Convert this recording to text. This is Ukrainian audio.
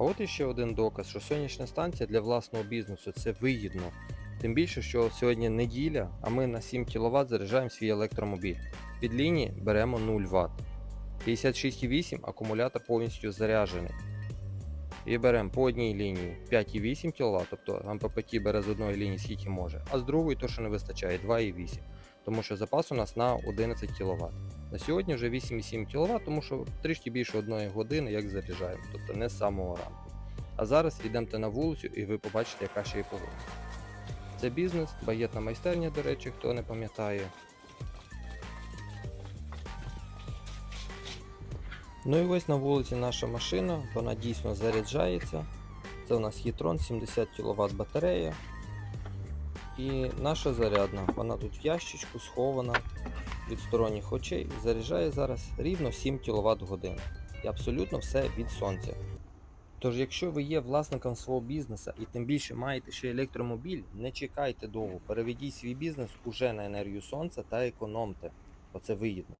А от іще один доказ, що сонячна станція для власного бізнесу це вигідно. Тим більше, що сьогодні неділя, а ми на 7 кВт заряджаємо свій електромобіль. Під лінії беремо 0 Вт. 56,8 акумулятор повністю заряджений. І беремо по одній лінії 5,8 кВт, тобто МППТ бере з одної лінії скільки може, а з другої то, що не вистачає 2,8 тому що запас у нас на 11 кВт. На сьогодні вже 8,7 кВт, тому що трішки більше одної години як заряджаємо, тобто не з самого ранку. А зараз йдемте на вулицю і ви побачите, яка ще є погода. Це бізнес, багетна майстерня, до речі, хто не пам'ятає. Ну і ось на вулиці наша машина, вона дійсно заряджається. Це у нас Єтрон 70 кВт батарея. І наша зарядна, вона тут в ящичку схована від сторонніх очей, заряджає зараз рівно 7 кВт годин. І абсолютно все від сонця. Тож, якщо ви є власником свого бізнесу і тим більше маєте ще електромобіль, не чекайте довго, переведіть свій бізнес уже на енергію сонця та економте, бо це вигідно.